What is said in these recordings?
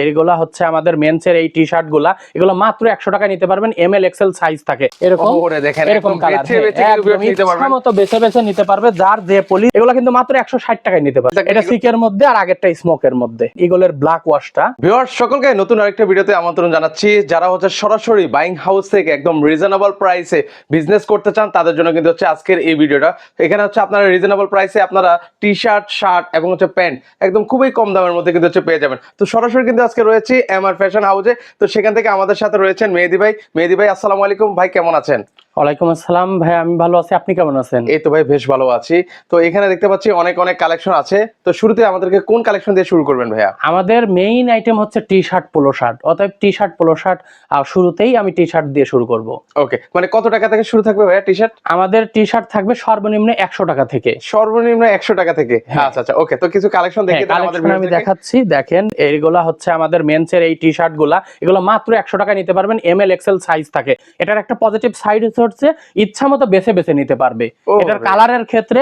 এইগুলা হচ্ছে আমাদের মেন্সের এই টি শার্টগুলা। এগুলো মাত্র একশো টাকা নিতে পারবেন এম এল এক্সেল সাইজ থাকে। এরকম এরকম কালার নিতে মতো বেছে বেছে নিতে পারবে যার যে পলি এগুলো কিন্তু মাত্র একশো ষাট টাকায় নিতে পারবে। এটা সিকের মধ্যে আর আগেরটা স্মোকের মধ্যে। ইগলের ব্ল্যাক ওয়াশটা ভিউয়ার্স সকলকে নতুন আরেকটা ভিডিওতে আমন্ত্রণ জানাচ্ছি। যারা হচ্ছে সরাসরি বাইং হাউস থেকে একদম রিজনেবল প্রাইসে বিজনেস করতে চান তাদের জন্য কিন্তু হচ্ছে আজকের এই ভিডিওটা। এখানে হচ্ছে আপনারা রিজনেবল প্রাইসে আপনারা টি শার্ট শার্ট এবং হচ্ছে প্যান্ট একদম খুবই কম দামের মধ্যে কিন্তু হচ্ছে পেয়ে যাবেন। তো সরাসরি কিন্তু আজকে রয়েছি এমআর ফ্যাশন হাউসে তো সেখান থেকে আমাদের সাথে রয়েছেন মেহেদি ভাই। মেহেদি ভাই, আসসালামু আলাইকুম। ভাই, কেমন আছেন? ওয়ালাইকুম আসসালাম। ভাই আমি ভালো আছি। আপনি কেমন আছেন? এই তো ভাই বেশ ভালো আছি। তো এখানে দেখতে পাচ্ছি অনেক অনেক কালেকশন আছে। তো শুরুতে আমাদেরকে কোন কালেকশন দিয়ে শুরু করবেন ভাইয়া? আমাদের মেইন আইটেম হচ্ছে টি শার্ট পোলো শার্ট অতএব টি শার্ট পোলো শার্ট শুরুতেই আমি টি শার্ট দিয়ে শুরু করব। ওকে মানে কত টাকা থেকে শুরু থাকবে ভাইয়া টি শার্ট আমাদের টি শার্ট থাকবে সর্বনিম্ন একশো টাকা থেকে। সর্বনিম্ন একশো টাকা থেকে? হ্যাঁ। আচ্ছা আচ্ছা ওকে তো কিছু কালেকশন দেখে হ্যাঁ, আমাদের আমি দেখাচ্ছি। দেখেন এইগুলা হচ্ছে আমাদের মেন্সের এই টি শার্টগুলা। এগুলো মাত্র একশো টাকা নিতে পারবেন। এম এল এক্সেল সাইজ থাকে। এটার একটা পজিটিভ সাইড হচ্ছে ইচ্ছা মতো বেছে বেছে নিতে পারবে। এটার কালারের ক্ষেত্রে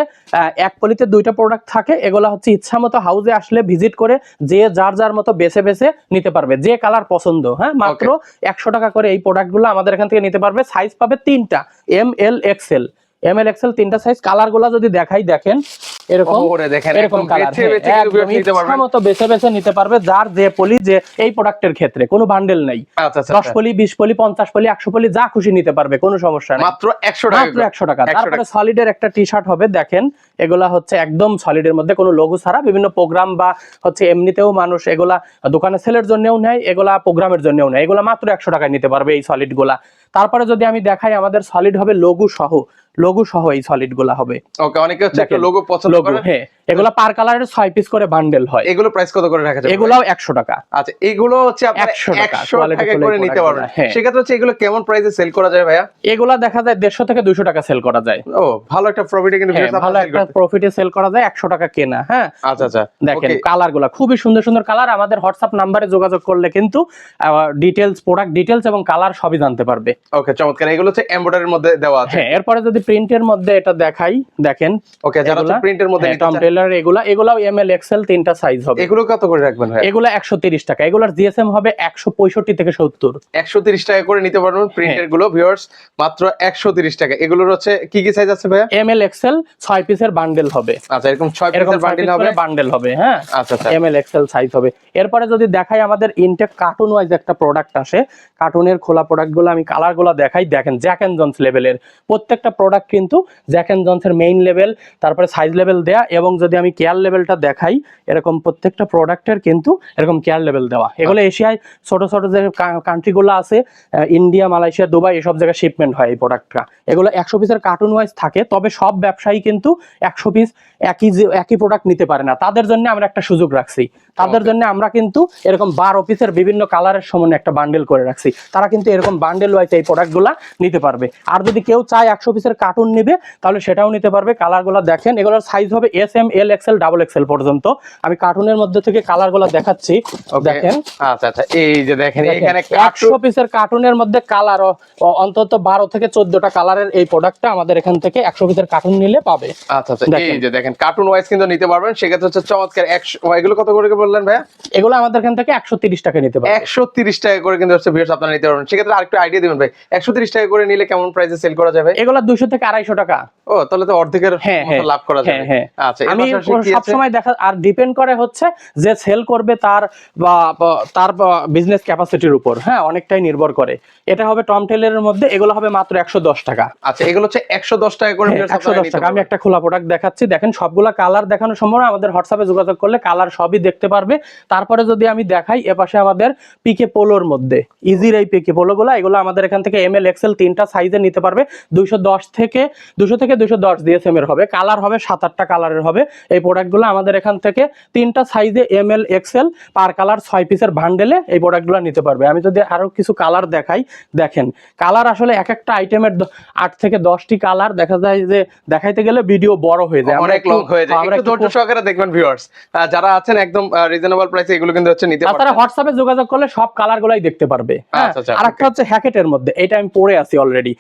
এক পলিতে দুইটা প্রোডাক্ট থাকে এগুলো হচ্ছে ইচ্ছা মতো হাউসে আসলে ভিজিট করে যে যার যার মতো বেছে বেছে নিতে পারবে যে কালার পছন্দ হ্যাঁ? মাত্র একশো টাকা করে এই প্রোডাক্টগুলো আমাদের এখান থেকে নিতে পারবে সাইজ পাবে তিনটা M L XL M L XL তিনটা সাইজ কালারগুলা যদি দেখাই দেখেন এরকম এরকম কালার মতো বেছে বেছে নিতে পারবে যার যে পলি যে এই প্রোডাক্টের ক্ষেত্রে কোনো বান্ডেল নাই। আচ্ছা আচ্ছা দশ পলি বিশ পলি পঞ্চাশ পলি একশো পলি যা খুশি নিতে পারবে কোনো সমস্যা নেই। মাত্র একশো মাত্র একশো টাকা। তারপরে সলিডের একটা টি শার্ট হবে দেখেন এগুলা হচ্ছে একদম সলিডের মধ্যে কোনো লোগো ছাড়া বিভিন্ন প্রোগ্রাম বা হচ্ছে এমনিতেও মানুষ এগুলা দোকানে সেলের জন্যও নেয় এগুলা প্রোগ্রামের জন্যও নেয়। এগুলা মাত্র একশো টাকায় নিতে পারবে এই সলিডগুলা। তারপরে যদি আমি দেখাই আমাদের সলিড হবে লঘু সহ। লঘু সহ এই সলিডগুলা হবে। ওকে অনেকে হচ্ছে একটু লোগো পছন্দ করে হ্যাঁ এগুলা পার কালারের ছয় পিস করে বান্ডেল হয়। এগুলো প্রাইস কত করে রাখা যাবে? এগুলাও একশো টাকা। আচ্ছা এগুলো হচ্ছে আপনারা 100 টাকা, 100 করে নিতে পারবেন। হ্যাঁ। সেক্ষেত্রে হচ্ছে এগুলো কেমন প্রাইসে সেল করা যায় ভাইয়া? এগুলা দেখা যায় দেড়শো থেকে দুইশো টাকা সেল করা যায়। ও ভালো একটা প্রফিটে কিন্তু হ্যাঁ, ভালো একটা প্রফিটে সেল করা যায় একশো টাকা কেনা হ্যাঁ। আচ্ছা আচ্ছা দেখেন Okay, কালারগুলা খুবই সুন্দর সুন্দর কালার আমাদের হোয়াটসঅ্যাপ নাম্বারে যোগাযোগ করলে কিন্তু ডিটেলস প্রোডাক্ট ডিটেইলস এবং কালার সবই জানতে পারবে। ওকে চমৎকার। এগুলো হচ্ছে এমব্রয়ডারির মধ্যে দেওয়া আছে। হ্যাঁ এরপরে যদি প্রিন্টের মধ্যে এটা দেখাই দেখেন। ওকে যারা হচ্ছে প্রিন্টের মধ্যে টম টেলার এগুলা এগুলাও এম এল এক্সেল তিনটা সাইজ হবে। এগুলো কত করে রাখবেন ভাই? এগুলা একশো তিরিশ টাকা। এগুলার জিএসএম হবে একশো পঁয়ষট্টি থেকে সত্তর। একশো তিরিশ টাকা করে নিতে পারবেন হ্যাঁ। প্রিন্টেরগুলো ভিউয়ার্স মাত্র একশো তিরিশ টাকা। এগুলোর হচ্ছে কি কি সাইজ আছে ভাইয়া? এম এল এক্সেল ছয় পিসের বান্ডেল হবে। আচ্ছা এরকম ছয় এরকম পিসের বান্ডিল হবে? বান্ডেল হবে হ্যাঁ। আচ্ছা আচ্ছা। এম এল এক্সেল সাইজ হবে। এরপরে যদি দেখাই আমাদের ইনটেক কার্টুন ওয়াইজ একটা প্রোডাক্ট আসে কার্টুনের খোলা প্রোডাক্টগুলো আমি কালারগুলো দেখাই। দেখেন জ্যাক এন্ড জন্স লেভেলের প্রত্যেকটা প্রোডাক্ট কিন্তু জ্যাক এন্ড জন্সের মেইন লেভেল তারপরে সাইজ লেভেল দেয়া এবং যদি আমি কেয়ার লেভেলটা দেখাই এরকম প্রত্যেকটা প্রোডাক্টের কিন্তু এরকম কেয়ার লেভেল দেওয়া। এগুলো এশিয়ায় ছোট ছোট যে কান্ট্রিগুলো আছে ইন্ডিয়া মালয়েশিয়া দুবাই এসব জায়গায় শিপমেন্ট হয় এই প্রোডাক্টটা এগুলো একশো পিসের কার্টুন ওয়াইজ থাকে তবে সব ব্যবসায়ী কিন্তু একশো পিস একই যে- একই প্রোডাক্ট নিতে পারে না। তাদের জন্য আমরা একটা সুযোগ রাখছি। তাদের জন্য আমরা কিন্তু এরকম বার পিসের বিভিন্ন কালারের সমান একটা বান্ডেল করে রাখছি। তারা কিন্তু এরকম বান্ডেল ওয়াইজ এই প্রোডাক্টগুলা নিতে পারবে। আর যদি কেউ চায় একশো পিসের কার্টুন নিবে তাহলে সেটাও নিতে পারবে। কালারগুলো দেখেন এগুলোর সাইজ হবে S M L XL double XL পর্যন্ত। আমি কার্টুনের মধ্যে থেকে কালারগুলো দেখাচ্ছি। দেখেন। আচ্ছা আচ্ছা এই যে দেখেন এখানে একশো পিসের কার্টুনের মধ্যে কালার অন্তত বারো থেকে চোদ্দটা কালারের এই প্রোডাক্টটা আমাদের এখান থেকে একশো পিসের কার্টুন নিলে পাবে। আচ্ছা আচ্ছা দেখেন। এই যে দেখেন কার্টুন ওয়াইজ কিন্তু নিতে পারবেন সেক্ষেত্রে হচ্ছে চমৎকার একশো এগুলো কত করে বললেন ভাইয়া? এগুলো আমাদের এখান থেকে একশো তিরিশ টাকা নিতে পারবে। একশো তিরিশ টাকা করে কিন্তু হচ্ছে ভিউয়ার্স আপনারা নিতে পারবেন। সেক্ষেত্রে আরেকটু আইডিয়া দিবেন ভাই একশো তিরিশ টাকা করে নিলে কেমন প্রাইসে সেল করা যাবে? এগুলো দুইশো থেকে আড়াইশো টাকা। ও তাহলে তো অর্ধেকের হ্যাঁ, হ্যাঁ, লাভ করা যাবে। হ্যাঁ। আচ্ছা আমি আছে? সবসময় দেখা আর ডিপেন্ড করে হচ্ছে যে সেল করবে তার বা তার বিজনেস ক্যাপাসিটির উপর। হ্যাঁ অনেকটাই নির্ভর করে। এটা হবে টম টেলের মধ্যে এগুলো হবে মাত্র একশো দশ টাকা। আচ্ছা এগুলো হচ্ছে একশো দশ টাকা করে viewers একশো আপনারা দশ নিতে টাকা। আমি একটা খোলা প্রোডাক্ট দেখাচ্ছি। দেখেন সবগুলা কালার দেখানো সম্ভব না, আমাদের হোয়াটসঅ্যাপে যোগাযোগ করলে কালার সবই দেখতে পারবে। তারপরে যদি আমি দেখাই এপাশে আমাদের পিকে পোলোর মধ্যে। ইজির এই পিকে পোলো গুলো এগুলো আমাদের এখান থেকে এম এল এক্সেল তিনটা সাইজে নিতে পারবে। দুইশো দশ থেকে দুশো থেকে দুশো দশ ডিএসএম এর হবে। কালার হবে সাত আটটা কালারের হবে। এই প্রোডাক্টগুলো আমাদের এখান থেকে তিনটা সাইজে M L XL per colour ছয় পিসের ভান্ডেলে এই প্রোডাক্টগুলো নিতে পারবে। আমি যদি আরও কিছু কালার দেখাই দেখেন। কালার আসলে এক একটা আইটেমের আট থেকে দশটি কালার দেখা যায় যে দেখাইতে গেলে ভিডিও বড় হয়ে যায়। অনেক লং হয়ে যায়। একটু ধৈর্য সহকারে দেখবেন ভিউয়ার্স যারা আছেন একদম রিজনেবল প্রাইসে এগুলো কিন্তু হচ্ছে নিতে তাছাড়া পারবেন হোয়াটসঅ্যাপে যোগাযোগ করলে সব কালার গুলাই দেখতে পারবে। হ্যাঁ? আচ্ছা, আচ্ছা, আর একটা হচ্ছে হ্যাকেটের মধ্যে। এটা আমি পরে আছি অলরেডি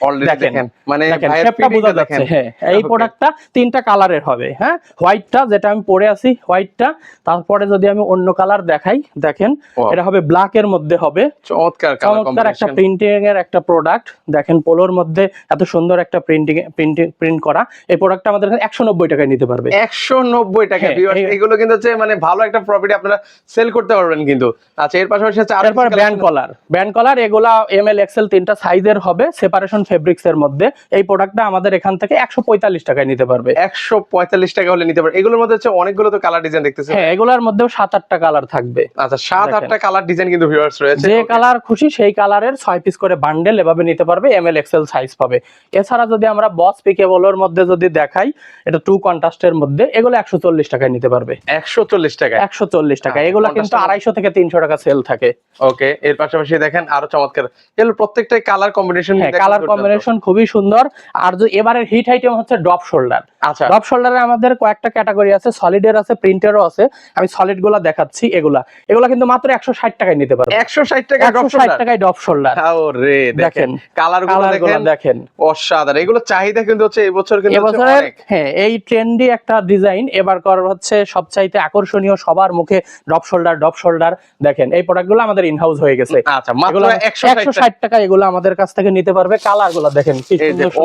দেখেন। মানে শেপটা বোঝা যাচ্ছে হ্যাঁ এই প্রোডাক্টটা তিনটা কালারের হবে হ্যাঁ? হোয়াইটটা যেটা আমি পরে আছি হোয়াইটটা তারপরে যদি আমি অন্য কালার দেখাই দেখেন এটা হবে ব্ল্যাক এর মধ্যে হবে। চমৎকার একটা প্রিন্টিং এর একটা প্রোডাক্ট দেখেন পোলোর মধ্যে এত সুন্দর একটা প্রিন্টিং প্রিন্টিং প্রিন্ট করা। এই প্রোডাক্টটা আমাদের এখানে একশো নব্বই টাকায় নিতে পারবে। একশো নব্বই টাকা হ্যাঁ, এগুলো কিন্তু হচ্ছে মানে ভালো একটা প্রফিট আপনারা সেল করতে পারবেন কিন্তু। আচ্ছা এর পাশাপাশি হচ্ছে তারপর ব্যান্ড কলার ব্যান্ড কলার এগুলা এম এল এক্সেল তিনটা সাইজের হবে সেপারেশন ফেব্রিক্স এর মধ্যে। এই প্রোডাক্টটা আমাদের এখান থেকে একশো পঁয়তাল্লিশ টাকায় নিতে পারবে। একশো পঁয়তাল্লিশ টাকা হলে নিতে পারবেন এগুলোর মধ্যে হচ্ছে অনেকগুলো তো কালার ডিজাইন দেখতেছে। হ্যাঁ এগুলার মধ্যেও সাত আটটা কালার থাকবে। আচ্ছা সাত আটটা কালার ডিজাইন কিন্তু ভিউয়ার্স রয়েছে। যে কালার খুশি সেই কালারের ছয় পিস করে বান্ডেল এভাবে নিতে পারবে এম এল এক্সেল সাইজ পাবে। এছাড়া যদি আমরা বস পিকেবলের মধ্যে যদি দেখাই এটা টু কন্ট্রাস্টের মধ্যে এগুলো একশো চল্লিশ টাকায় নিতে পারবে। একশো চল্লিশ টাকা একশো চল্লিশ টাকা আচ্ছা, এগুলো কিন্তু আড়াইশো থেকে তিনশো টাকা সেল থাকে। ওকে এর পাশাপাশি দেখেন আরও চমৎকার। এগুলো প্রত্যেকটাই কালার কম্বিনেশন কালার কম্বিনেশন খুবই সুন্দর। আর যে এবারের হিট আইটেম হচ্ছে ড্রপ শোল্ডার আচ্ছা। ড্রপ শোল্ডারে আমাদের কয়েকটা ক্যাটাগরি আছে সলিডের আছে প্রিন্টেরও আছে। আমি সলিডগুলা দেখাচ্ছি এগুলা। এগুলা কিন্তু মাত্র একশো ষাট টাকায় নিতে পারবে। একশো ষাট টাকা একশো ষাট টাকায় ড্রপ শোল্ডার রে দেখেন কালারগুলো দেখেন দেখেন। অসাধারণ। এগুলো চাহিদা কিন্তু হচ্ছে এই বছর কিন্তু এবছরের অনেক। হ্যাঁ এই ট্রেন্ডি একটা ডিজাইন এবার কর হচ্ছে সবচাইতে আকর্ষণীয় সবার মুখে ড্রপ শোল্ডার ড্রপ শোল্ডার দেখেন এই প্রোডাক্টগুলো আমাদের ইনহাউস হয়ে গেছে। আচ্ছা মাত্র এগুলো একশো একশো ষাট টাকা এগুলো আমাদের কাছ থেকে নিতে পারবে। কালারগুলো দেখেন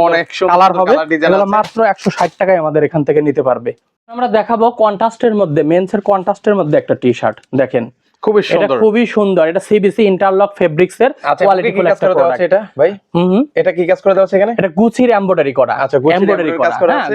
অনেক কালার হবে। মাত্র একশো ষাট টাকায় আমাদের এখান থেকে নিতে পারবে আমরা দেখাবো কন্ট্রাস্টের মধ্যে মেন্সের কন্ট্রাস্টের মধ্যে একটা টি শার্ট দেখেন খুবই এটা খুবই সুন্দর। এটা সিবিসি ইন্টারলক ফেব্রিক্স এর আচ্ছা কোয়ালিটি করে দেওয়া আছে এটা ভাই? হুম এটা কি কাজ করে দেওয়া আছে এখানে? এটা গুচির এমব্রয়ডারি করা। আচ্ছা, গুচির এমব্রয়ডারি করা কাজ করা। হ্যাঁ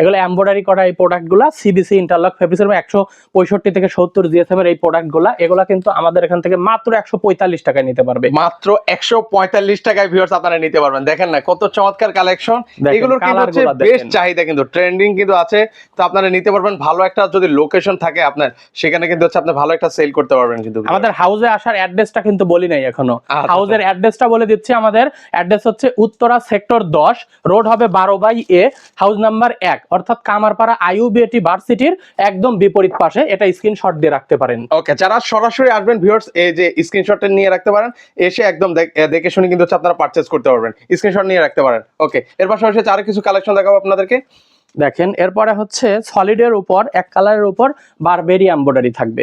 এগুলো এমব্রয়ডারি করা এই প্রোডাক্ট সিবিসি ইন্টারলক ফেব্রিক্স এর একশো পঁয়ষট্টি থেকে সত্তর জিএসএম এর এই প্রোডাক্টগুলা এগুলা কিন্তু আমাদের এখান থেকে মাত্র একশো পঁয়তাল্লিশ টাকায় নিতে পারবে। মাত্র একশো পঁয়তাল্লিশ টাকায় ভিউয়ার্স আপনারা নিতে পারবেন। দেখেন না কত চমৎকার কালেকশন এগুলোর কিন্তু হচ্ছে বেশ চাহিদা কিন্তু ট্রেন্ডিং কিন্তু আছে। তো আপনারা নিতে পারবেন ভালো একটা যদি লোকেশন থাকে আপনার সেখানে কিন্তু হচ্ছে আপনি ভালো একটা সেল করতে পারবেন কিন্তু আমাদের হাউসে আসার অ্যাড্রেসটা কিন্তু বলি নাই এখনও। আচ্ছা। হাউসের অ্যাড্রেসটা বলে দিচ্ছি আমাদের। অ্যাড্রেস হচ্ছে উত্তরা সেক্টর দশ রোড হবে বারো বাই এ হাউস নাম্বার এক। অর্থাৎ কামারপাড়া আইউবিএটি ভার্সিটির একদম বিপরীত পাশে। এটা স্ক্রিনশট দিয়ে রাখতে পারেন। ওকে যারা সরাসরি আসবেন ভিউয়ার্স এই যে স্ক্রিনশটটা নিয়ে রাখতে পারেন এসে একদম দেখে শুনে কিন্তু আপনারা পারচেজ করতে পারবেন। স্ক্রিনশট নিয়ে রাখতে পারেন। ওকে এর পাশাপাশি আরও কিছু কালেকশন দেখাবো আপনাদেরকে। দেখেন এরপরে হচ্ছে সলিডের উপর এক কালারের উপর বারবেরি এমব্রয়ডারি থাকবে।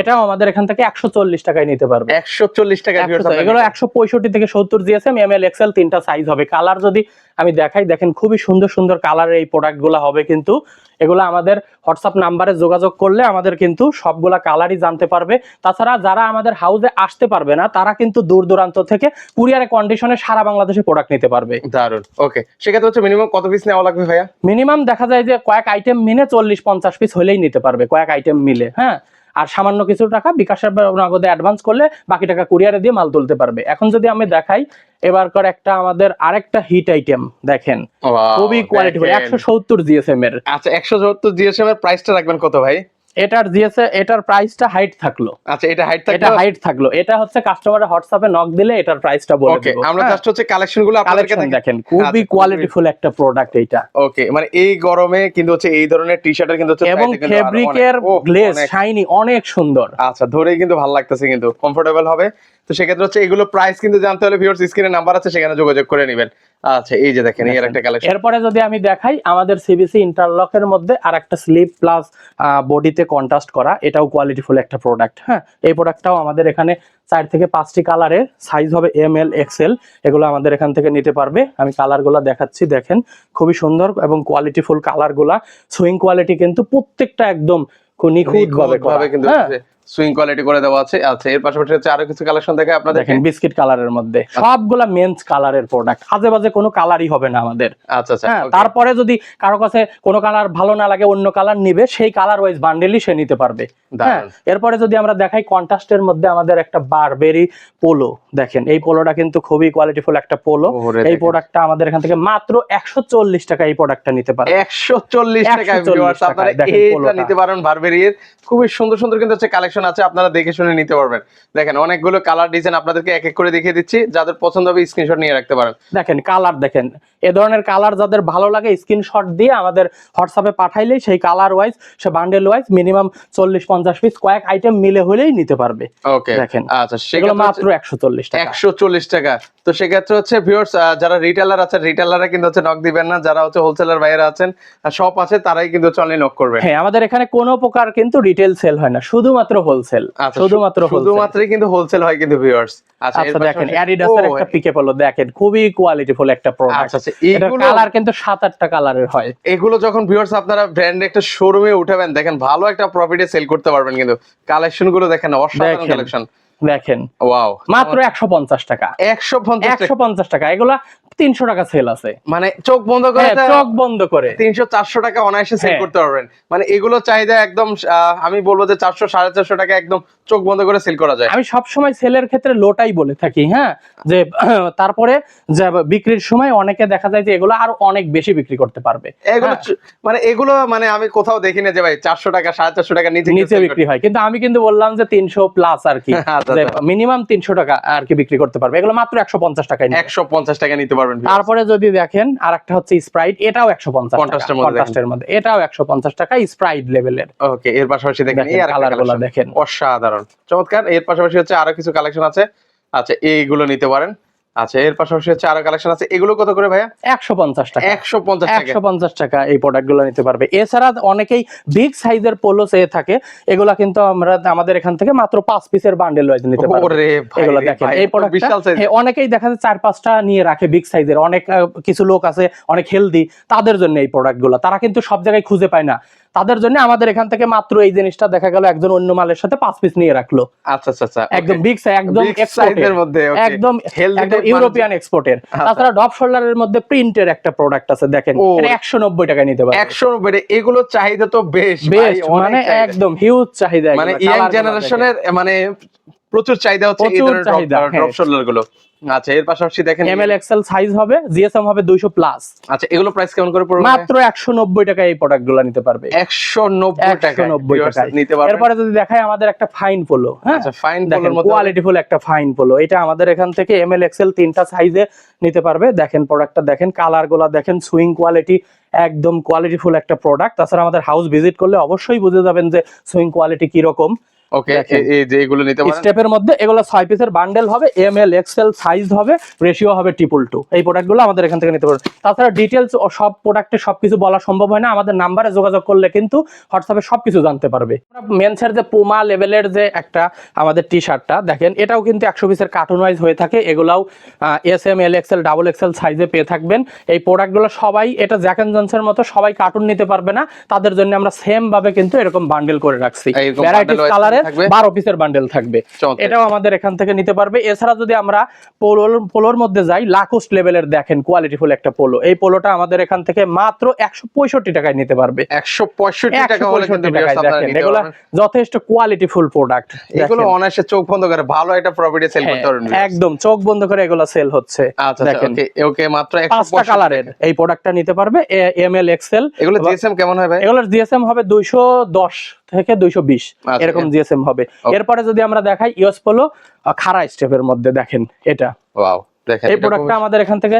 এটাও আমাদের এখান থেকে একশো চল্লিশ টাকায় নিতে পারবে। একশো চল্লিশ টাকা viewers 100 আপনারা এগুলো একশো পঁয়ষট্টি থেকে সত্তর দিয়েছে এম এল এক্সেল তিনটা সাইজ হবে। কালার যদি আমি দেখাই দেখেন খুবই সুন্দর সুন্দর কালার এই প্রোডাক্টগুলা হবে কিন্তু এগুলো আমাদের হোয়াটসঅ্যাপ নাম্বারে যোগাযোগ করলে আমাদের কিন্তু সবগুলা কালারই জানতে পারবে। তাছাড়া যারা আমাদের হাউসে আসতে পারবে না তারা কিন্তু দূর দূরান্ত থেকে কুরিয়ারে কন্ডিশনে সারা বাংলাদেশে প্রোডাক্ট নিতে পারবে। দারুণ ওকে সেক্ষেত্রে হচ্ছে মিনিমাম কত পিস নেওয়া লাগবে ভাইয়া? মিনিমাম দেখা যায় যে কয়েক আইটেম মিলে চল্লিশ পঞ্চাশ পিস হলেই নিতে পারবে কয়েক আইটেম মিলে হ্যাঁ? আর সামান্য কিছু টাকা বিকাশের নগদে অ্যাডভান্স করলে বাকি টাকা কুরিয়ারে দিয়ে মাল তুলতে পারবে। এখন যদি আমি দেখাই এবারকার একটা আমাদের আরেকটা হিট আইটেম দেখেন। খুবই কোয়ালিটি। একশো সত্তর জিএসএম এর। আচ্ছা একশো সত্তর জিএসএম এর প্রাইসটা রাখবেন কত ভাই? এটার দিয়েছে এটার প্রাইসটা হাইট থাকল। আচ্ছা এটা হাইট থাকল? এটা হাইট থাকল। এটা হচ্ছে কাস্টমারের হোয়াটসঅ্যাপে নক দিলে এটার প্রাইসটা বলে ওকে আমরা জাস্ট হচ্ছে কালেকশনগুলো আপনাদেরকে দেখেন খুবই আচ্ছা, কোয়ালিটিফুল একটা প্রোডাক্ট এটা ওকে মানে এই গরমে কিন্তু হচ্ছে এই ধরনের টি শার্টের কিন্তু হচ্ছে এবং ফেব্রিকের। গ্লেজ শাইনি অনেক। সুন্দর। আচ্ছা ধরেই কিন্তু ভালো লাগতেছে কিন্তু কমফোর্টেবল হবে। তো সেক্ষেত্রে হচ্ছে এগুলো প্রাইস কিন্তু জানতে হলে ভিউয়ার্স স্ক্রিনে নাম্বার আছে সেখানে যোগাযোগ করে নেবেন। আচ্ছা এই যে দেখেন এর একটা কালেকশন এরপরে যদি আমি দেখাই আমাদের সিবিসি ইন্টারলকের মধ্যে আর একটা স্লিপ প্লাস বডিতে কন্ট্রাস্ট করা এটাও কোয়ালিটিফুল একটা প্রোডাক্ট হ্যাঁ? এই প্রোডাক্টটাও আমাদের এখানে চার থেকে পাঁচটি কালারের সাইজ হবে এম এল এক্সেল এগুলো আমাদের এখান থেকে নিতে পারবে। আমি কালারগুলো দেখাচ্ছি দেখেন খুবই সুন্দর এবং কোয়ালিটিফুল কালারগুলা সুইং কোয়ালিটি কিন্তু প্রত্যেকটা একদম খুব নিখুঁত ভাবে ভাবে কিন্তু সুইং কোয়ালিটি করে দেওয়া আছে। আচ্ছা এর পাশাপাশি হচ্ছে আরও কিছু কালেকশন দেখে আপনাদের দেখেন বিস্কিট কালারের মধ্যে। সবগুলা মেন্স কালারের প্রোডাক্ট আজে বাজে কোনো কালারই হবে না আমাদের। আচ্ছা আচ্ছা হ্যাঁ তারপরে যদি কারও কাছে কোনো কালার ভালো না লাগে অন্য কালার নিবে সেই কালার ওয়াইজ বান্ডেলই সে নিতে পারবে। হ্যাঁ এরপরে যদি আমরা দেখাই কন্ট্রাস্টের মধ্যে আমাদের একটা বারবেরি পোলো দেখেন এই পোলোটা কিন্তু খুবই কোয়ালিটিফুল একটা পোলো এই প্রোডাক্টটা আমাদের এখান থেকে মাত্র একশো চল্লিশ টাকা এই প্রোডাক্টটা নিতে পারে। একশো চল্লিশ টাকা 140 viewers, টাকায় আপনারা। নিতে পারেন বারবেরির খুবই সুন্দর সুন্দর কিন্তু হচ্ছে কালেকশন আছে আপনারা দেখে শুনে নিতে পারবেন। দেখেন অনেকগুলো কালার ডিজাইন আপনাদেরকে এক এক করে দেখিয়ে দিচ্ছি যাদের পছন্দ হবে স্ক্রিনশট নিয়ে রাখতে পারেন। দেখেন কালার দেখেন এ ধরনের কালার যাদের ভালো লাগে স্ক্রিনশট দিয়ে আমাদের হোয়াটসঅ্যাপে পাঠাইলেই সেই কালার ওয়াইজ সে বান্ডেল ওয়াইজ মিনিমাম চল্লিশ পঞ্চাশ পিস কয়েক আইটেম মিলে হলেই নিতে পারবে। ওকে দেখেন। আচ্ছা সেগুলো মাত্র একশো চল্লিশ টাকা। একশো চল্লিশ টাকা। তো সেক্ষেত্রে হচ্ছে ভিউর্স যারা রিটেলার আছে রিটেলাররা কিন্তু হচ্ছে নক দিবেন না। যারা হচ্ছে হোলসেলার বাইরে আছেন সব আছে তারাই কিন্তু চলে নক করবে হ্যাঁ আমাদের এখানে কোনো প্রকার কিন্তু রিটেল সেল হয় না। শুধুমাত্র হোলসেল আচ্ছা, শুধুমাত্র শুধুমাত্রই কিন্তু হোলসেল হয় কিন্তু ভিউয়ার্স আচ্ছা আচ্ছা দেখেন অ্যাডিডাসের একটা পিকে পলো দেখেন খুবই কোয়ালিটিফুল একটা প্রোডাক্ট আচ্ছা এটা কালার কিন্তু সাত আটটা কালারের হয়। এগুলো যখন ভিউয়ার্স আপনারা ব্র্যান্ড একটা শোরুমে উঠাবেন দেখেন ভালো একটা প্রফিটে সেল করতে পারবেন কিন্তু। কালেকশনগুলো দেখেন অসাধারণ কালেকশন দেখেন। ওয়াও মাত্র একশো পঞ্চাশ টাকা। একশো পঞ্চাশ একশো পঞ্চাশ টাকা। এগুলা তিনশো টাকা সেল আছে। মানে চোখ বন্ধ করে হ্যাঁ, চোখ বন্ধ করে। তিনশো চারশো টাকা অনায়াসে সেল হ্যাঁ। করতে পারবেন। মানে এগুলো চাহিদা একদম আমি বলব যে চারশো সাড়ে চারশো টাকা একদম চোখ বন্ধ করে সেল করা যায়। আমি সব সময় সেলের ক্ষেত্রে লোটাই বলে থাকি হ্যাঁ? যে তারপরে যে বিক্রির সময় অনেকে দেখা যায় যে এগুলো আরও অনেক বেশি বিক্রি করতে পারবে। এগুলো হ্যাঁ। মানে এগুলো মানে আমি কোথাও দেখি না যে ভাই চারশো টাকা সাড়ে চারশো টাকা নিচে নিচে বিক্রি হয়। কিন্তু আমি কিন্তু বললাম যে তিনশো প্লাস আর কি। আচ্ছা, যে আচ্ছা। মিনিমাম তিনশো টাকা আর কি বিক্রি করতে পারবে। এগুলো মাত্র একশো পঞ্চাশ টাকায় নিবে। একশো পঞ্চাশ টাকা নিতে পারবেন তারপরে যদি দেখেন আর একটা হচ্ছে স্প্রাইট এটাও একশো পঞ্চাশ কন্ট্রাস্টের মধ্যে এটাও একশো পঞ্চাশ টাকা স্প্রাইট লেভেলের ওকে এর পাশাপাশি দেখেন দেখেন, এই আর colour গুলো দেখেন। অসাধারণ। চমৎকার এর পাশাপাশি হচ্ছে আরও কিছু কালেকশন আছে। আচ্ছা এইগুলো নিতে পারেন। আচ্ছা এর পাশাপাশি হচ্ছে আরও কালেকশন আছে। এগুলো কত করে ভাইয়া? একশো পঞ্চাশ টাকা। একশো পঞ্চাশ একশো পঞ্চাশ টাকা এই প্রোডাক্টগুলো নিতে পারবে। এছাড়া অনেকেই বিগ সাইজের পোলো চেয়ে থাকে। এগুলা কিন্তু আমরা আমাদের এখান থেকে মাত্র পাঁচ পিসের বান্ডেল ওয়াইজ নিতে পারবে। এগুলো দেখেন। এই সাইজ অনেকেই দেখা যায় চার পাঁচটা নিয়ে রাখে বিগ সাইজের অনেক কিছু লোক আছে অনেক হেলদি তাদের জন্য এই প্রোডাক্টগুলো তারা কিন্তু সব জায়গায় খুঁজে পায় না। তাদের জন্য আমাদের এখান থেকে মাত্র এই জিনিসটা দেখা গেল একজন অন্য মালের সাথে পাঁচ পিস নিয়ে রাখল। আচ্ছা আচ্ছা আচ্ছা একদম বিগ একদম এক্সপোর্টের মধ্যে, একদম একদম আচ্ছা। ইউরোপিয়ান এক্সপোর্টের তাছাড়া ডপ শোল্ডারের মধ্যে প্রিন্টের একটা প্রোডাক্ট আছে দেখেন। এটা একশো নব্বই টাকায় নিতে পারে একশো বেড়ে এগুলো চাহিদা তো বেশ বেশ মানে একদম হিউজ চাহিদা মানে ইয়াং জেনারেশনের মানে প্রচুর চাহিদা হচ্ছে এই ধরনের ড্রপ হ্যাঁ। শোল্ডারগুলো। আচ্ছা এর পাশাপাশি দেখেন এম এল এক্সেল সাইজ হবে জিএসএম হবে দুইশো প্লাস আচ্ছা এগুলো প্রাইস কেমন করে পড়বে? মাত্র একশো নব্বই টাকায় এই প্রোডাক্টগুলো নিতে পারবে। একশো নব্বই টাকা একশো নব্বই টাকায়। নিতে পারবেন। এরপরে যদি দেখায় আমাদের একটা ফাইন পোলো হ্যাঁ? আচ্ছা ফাইন দেখেন পোলোর মধ্যে কোয়ালিটিফুল একটা ফাইন পোলো এটা আমাদের এখান থেকে এম এল এক্সেল তিনটা সাইজে নিতে পারবে। দেখেন প্রোডাক্টটা দেখেন কালারগুলা দেখেন সুইং কোয়ালিটি একদম কোয়ালিটিফুল একটা প্রোডাক্ট তাছাড়া আমাদের হাউস ভিজিট করলে অবশ্যই বুঝে যাবেন যে সুইং কোয়ালিটি কীরকম। ওকে। এই যে এগুলো নিতে পারেন। স্টেপের মধ্যে এগুলো ছয় পিসের বান্ডেল হবে এম এল এক্সেল সাইজ হবে রেশিও হবে ট্রিপল টু এই প্রোডাক্টগুলো আমাদের এখান থেকে নিতে পারবেন। তাছাড়া ডিটেলস সব সবকিছু বলা সম্ভব হয় না। আমাদের নাম্বারে যোগাযোগ করলে কিন্তু হোয়াটসঅ্যাপে সবকিছু জানতে পারবে। মেন্সের যে পুমা লেভেলের যে একটা আমাদের টি শার্টটা দেখেন এটাও কিন্তু একশো পিসের কার্টুন ওয়াইজ হয়ে থাকে। এগুলাও S M L XL double XL সাইজে পেয়ে থাকবেন। এই প্রোডাক্টগুলো সবাই এটা জ্যাক অ্যান্ড জনসের মতো সবাই কার্টুন নিতে পারবে না। তাদের জন্য আমরা সেম ভাবে কিন্তু এরকম বান্ডেল করে রাখছি। ভ্যারাইটিস bundle থাকবে। বারো পিসের বান্ডেল থাকবে। এটাও আমাদের এখান থেকে নিতে পারবে। এছাড়া যদি আমরা পোলোর পোলোর মধ্যে যাই লাকোস্ট লেভেলের দেখেন কোয়ালিটিফুল একটা পোলো। এই পোলোটা আমাদের এখান থেকে মাত্র একশো পঁয়ষট্টি টাকায় নিতে পারবে। একশো পঁয়ষট্টি টাকা হলে কিন্তু 165 viewers টাকায় আপনারা দেখেন। নিতে এগুলো যথেষ্ট কোয়ালিটিফুল প্রোডাক্ট এগুলো অনায়াসে চোখ বন্ধ করে ভালো একটা প্রফিটে সেল করতে পারবেন একদম চোখ বন্ধ করে এগুলো সেল হচ্ছে আচ্ছা দেখেন। ওকে মাত্র একশো পাঁচটা কালারের এই প্রোডাক্টটা নিতে পারবে এম এল এক্সেল এগুলো জিএসএম কেমন হয় ভাই এগুলোর জিএসএম হবে দুইশো দশ। থেকে দুইশো বিশ আচ্ছা, এরকম জিএসএম হবে। এরপরে যদি আমরা দেখাই ইয়স পোলো খাড়া স্টেপের মধ্যে দেখেন এটা। এই প্রোডাক্টটা আমাদের এখান থেকে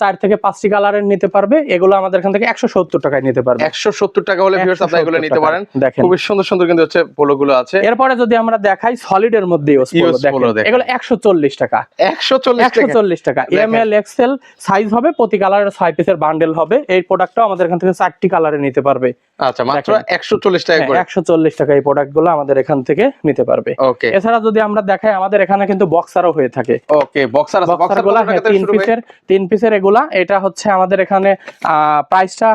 চার থেকে পাঁচটি কালারের নিতে পারবে। এগুলো আমাদের এখান থেকে একশো সত্তর টাকায় নিতে পারবে। একশো সত্তর টাকা হলে ভিউয়ার্স আপনারা এগুলো নিতে পারেন। দেখেন খুবই সুন্দর সুন্দর কিন্তু হচ্ছে পোলো গুলো আছে। এরপরে যদি আমরা দেখাই সলিড এর মধ্যে ইউএস পোলো দেখেন। এগুলো একশো চল্লিশ টাকা। একশো একশো টাকা। চল্লিশ টাকা। এম এল এক্সেল সাইজ হবে প্রতি কালারের ছয় পিসের বান্ডেল হবে। এই প্রোডাক্টটাও আমাদের এখান থেকে চারটি কালারে নিতে পারবে। আচ্ছা মাত্র দেখেন। একশো চল্লিশ টাকা করে। একশো চল্লিশ টাকা এই প্রোডাক্টগুলো আমাদের এখান থেকে নিতে পারবে। ওকে। এছাড়া যদি আমরা দেখাই আমাদের এখানে কিন্তু বক্সারও হয়ে থাকে। ওকে বক্সার আছে। গুলা কত টাকা পিসের এগুলা এটা হচ্ছে আমাদের এখানে প্রাইসটা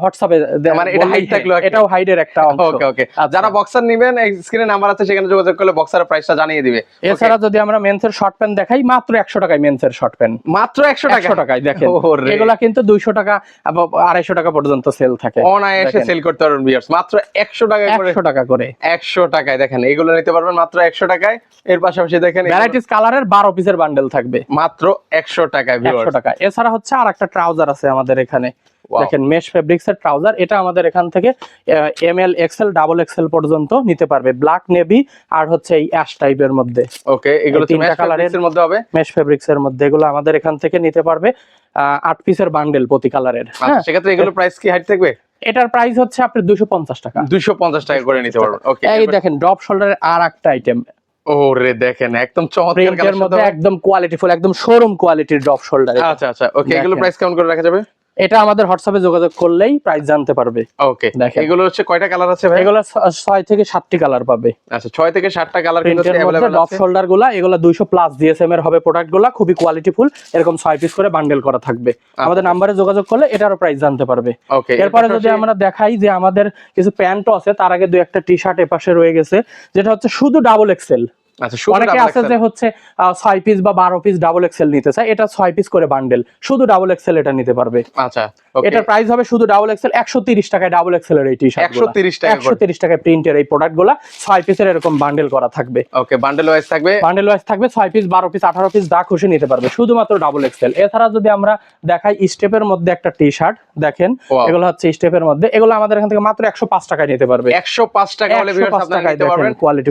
হোয়াটসঅ্যাপে মানে এটা height থাকল এটাও হাইডের একটা অংশ। ওকে ওকে আচ্ছা। যারা বক্সার নেবেন স্ক্রিনে নাম্বার আছে সেখানে যোগাযোগ করলে বক্সারের প্রাইসটা জানিয়ে দিবে। এছাড়া যদি আমরা মেন্সের শর্ট প্যান্ট দেখাই মাত্র একশো টাকায় মেন্সের শর্ট প্যান্ট মাত্র একশো টাকা? একশো টাকায় দেখেন। এগুলা কিন্তু দুইশো টাকা আবার আড়াইশো টাকা পর্যন্ত সেল থাকে। অনায়াসে। সেল করতে পারবেন ভিউয়ার্স মাত্র একশো টাকা করে একশো টাকা করে। একশো টাকায় দেখেন। এগুলো নিতে পারবেন মাত্র একশো টাকায়। এর পাশাপাশি দেখেন ভ্যারাইটিস কালারের বারো পিসের বান্ডেল থাকবে। মাত্র একশো টাকায় একশো ভিউয়ার্স টাকা এছাড়া হচ্ছে আর একটা ট্রাউজার আছে আমাদের এখানে। দেখেন মেশ ফেব্রিক্স এর ট্রাউজার এটা আমাদের এখান থেকে M L XL double XL পর্যন্ত নিতে পারবে। ব্ল্যাক নেভি আর হচ্ছে এই অ্যাশ টাইপের মধ্যে। ওকে এগুলো তিনটা কালারের মধ্যে হবে? মেশ ফেব্রিক্স এর মধ্যে। এগুলো আমাদের এখান থেকে নিতে পারবে আট পিসের বান্ডেল প্রতি কালারের আচ্ছা হ্যাঁ সেক্ষেত্রে এগুলো প্রাইস কি হাইট থাকবে? এটার প্রাইস হচ্ছে আপনি দুশো পঞ্চাশ টাকা। দুইশো পঞ্চাশ টাকা করে নিতে পারবেন। ওকে এই দেখেন ড্রপ শোল্ডারের আর একটা আইটেম ওরে দেখেন একদম চমৎকার একদম কোয়ালিটিফুল একদম শোরুম কোয়ালিটির ড্রপ শোল্ডার আচ্ছা আচ্ছা ওকে এগুলো প্রাইস কেমন করে রাখা যাবে? এটা আমাদের হোয়াটসঅ্যাপে যোগাযোগ করলেই প্রাইস জানতে পারবে। ওকে দেখেন। এগুলো হচ্ছে কয়টা কালার আছে ভাই? এগুলো ছ- ছয় থেকে সাতটি কালার পাবে। আচ্ছা ছয় থেকে সাতটা কালার কিন্তু ডপ আছে। শোল্ডারগুলা এগুলো দুইশো প্লাস জিএসএম এর হবে প্রোডাক্টগুলা খুবই কোয়ালিটিফুল এরকম ছয় পিস করে বান্ডেল করা থাকবে। আচ্ছা। আমাদের নাম্বারে যোগাযোগ করলে এটারও প্রাইস জানতে পারবে। ওকে এরপরে যদি আমরা দেখাই যে আমাদের কিছু প্যান্টও আছে তার আগে দুই একটা টি শার্ট এপাশে রয়ে গেছে যেটা হচ্ছে শুধু ডাবল এক্সেল অনেকে আছে যে হচ্ছে ছয় পিস বা বারো পিস ডাবল এক্সেল নিতে চায় এটা ছয় পিস করে বান্ডেল শুধু ডাবল এক্সেল এটা নিতে পারবে। আচ্ছা এটার প্রাইস হবে শুধু ডাবল এক্সেল একশো তিরিশ টাকায় ডাবল এক্সেল এর এই টি শার্ট 130 টাকা একশো তিরিশ টাকায় প্রিন্টের এই প্রোডাক্টগুলা ছয় পিসের এরকম বান্ডেল করা থাকবে। ওকে বান্ডেল ওয়াইজ থাকবে? বান্ডেল ওয়াইজ থাকবে ছয় পিস বারো পিস আঠারো পিস যা খুশি নিতে পারবে শুধুমাত্র ডাবল এক্সেল এছাড়া যদি আমরা দেখাই স্টেপের মধ্যে একটা টি শার্ট দেখেন. এগুলো হচ্ছে স্টেপের মধ্যে এগুলো আমাদের এখান থেকে মাত্র একশো পাঁচ টাকায় নিতে পারবে। একশো পাঁচ টাকা হলে আপনারা টাকায় নিতে পারবেন। কোয়ালিটি।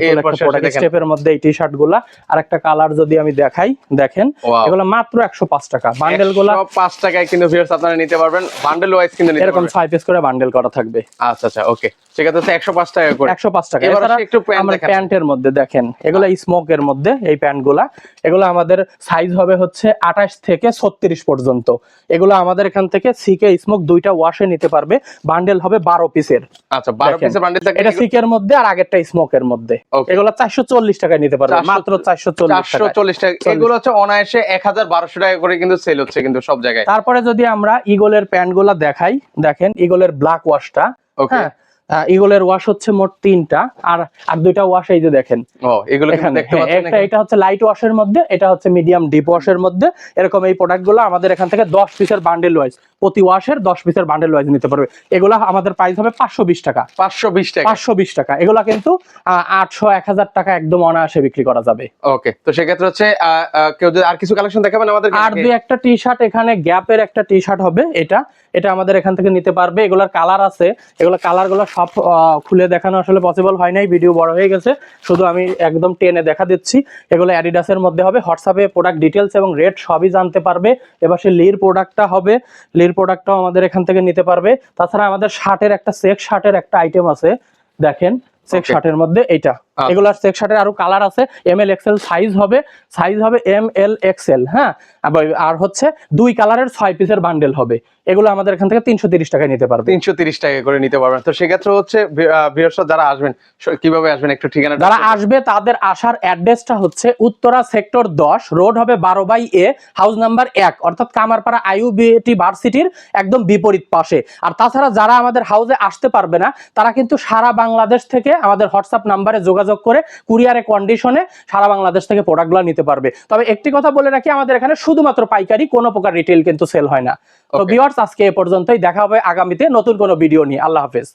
স্টেপের মধ্যে এই টি শার্টগুলা। আর একটা কালার যদি আমি দেখাই দেখেন. এগুলো মাত্র একশো পাঁচ টাকা। বান্ডেলগুলা পাঁচ টাকায় কিন্তু আপনারা নিতে পারবেন। বান্ডেল ওয়াইজ কিন্তু নিতে এরকম ছয় পিস করে বান্ডেল করা থাকবে। আচ্ছা আচ্ছা ওকে সেক্ষেত্রে হচ্ছে একশো পাঁচ টাকা করে। একশো পাঁচ টাকা। একটু প্যান্টের মধ্যে দেখেন এগুলো স্মোকের মধ্যে এই প্যান্টগুলা এগুলো আমাদের সাইজ হবে হচ্ছে আঠাশ থেকে ছত্রিশ পর্যন্ত। এগুলো আমাদের এখান থেকে সিকে স্মোক দুইটা ওয়াশে নিতে পারবে। বান্ডেল হবে বারো পিসের আচ্ছা বারো পিসের বান্ডেল এটা সিকের মধ্যে আর আগেরটা স্মোকের মধ্যে. এগুলো চারশো চল্লিশ টাকায় নিতে পারবে মাত্র চারশো চল্লিশ চল্লিশ টাকা। এগুলো হচ্ছে অনায়াসে এক হাজার বারোশো টাকা করে কিন্তু সেল হচ্ছে কিন্তু সব জায়গায়। তারপরে যদি আমরা ইগলের প্যান্টগুলা দেখাই দেখেন ইগলের ব্ল্যাক ওয়াশটা ওকে হ্যাঁ ইগলের ওয়াশ হচ্ছে মোট তিনটা। আর আর দুইটা ওয়াশ এই যে দেখেন। ও এগুলো কিন্তু এখানে দেখতে হ্যাঁ, পাচ্ছেন একটা এটা হচ্ছে লাইট ওয়াশের মধ্যে এটা হচ্ছে মিডিয়াম ডিপ ওয়াশের মধ্যে। এরকম এই প্রোডাক্টগুলো আমাদের এখান থেকে দশ পিসের বান্ডেল ওয়াইজ প্রতি ওয়াশের দশ পিসের বান্ডেল ওয়াইজ নিতে পারবে। এগুলা আমাদের প্রাইস হবে পাঁচশো বিশ টাকা। পাঁচশো বিশ টাকা। পাঁচশো বিশ টাকা। এগুলা কিন্তু আটশো এক হাজার টাকা একদম অনায়াসে বিক্রি করা যাবে। ওকে তো সেক্ষেত্রে হচ্ছে কেউ যদি আর কিছু কালেকশন দেখাবেন আমাদের আর দুই একটা টি শার্ট এখানে গ্যাপের একটা টি শার্ট হবে এটা। এটা আমাদের এখান থেকে নিতে পারবে। এগুলার কালার আছে। এগুলো কালারগুলো সব খুলে দেখানো আসলে পসিবল হয় নাই ভিডিও বড় হয়ে গেছে। শুধু আমি একদম টেনে দেখা দিচ্ছি। এগুলো অ্যাডিডাসের মধ্যে হবে। হোয়াটসঅ্যাপে প্রোডাক্ট ডিটেলস এবং রেট সবই জানতে পারবে। এবার সে লির প্রোডাক্টটা হবে। লির প্রোডাক্টটাও আমাদের এখান থেকে নিতে পারবে। তাছাড়া আমাদের শার্টের একটা সেক শার্টের একটা আইটেম আছে। দেখেন সেক শার্টের মধ্যে এইটা। আচ্ছা। এগুলার সেক শার্টের আরও কালার আছে এম এল এক্সেল সাইজ হবে সাইজ হবে এম এল এক্সেল হ্যাঁ? আর হচ্ছে দুই কালারের ছয় পিসের বান্ডেল হবে। এগুলো আমাদের এখান থেকে তিনশো তিরিশ টাকায় নিতে পারবে। তিনশো তিরিশ টাকা করে নিতে পারবেন। তো সেক্ষেত্রে হচ্ছে ভিউয়ার্স যারা আসবেন কীভাবে আসবেন একটু ঠিকানা যারা আসবে তাদের আসার অ্যাড্রেসটা হচ্ছে উত্তরা সেক্টর দশ রোড হবে বারো বাই এ হাউস নাম্বার এক অর্থাৎ কামারপাড়া আইউবিটি ভার্সিটির একদম বিপরীত পাশে। আর তাছাড়া যারা আমাদের হাউসে আসতে পারবে না তারা কিন্তু সারা বাংলাদেশ থেকে আমাদের হোয়াটসঅ্যাপ নাম্বারে যোগাযোগ করে কুরিয়ারে কন্ডিশনে সারা বাংলাদেশ থেকে প্রোডাক্টগুলো নিতে পারবে। তবে একটি কথা বলে রাখি আমাদের এখানে শুধুমাত্র পাইকারি কোনো প্রকার রিটেল কিন্তু সেল হয় না। তো বিয়ার্স আজকে এ পর্যন্তই। দেখা হবে আগামীতে নতুন কোনো ভিডিও নিয়ে। আল্লাহ হাফেজ।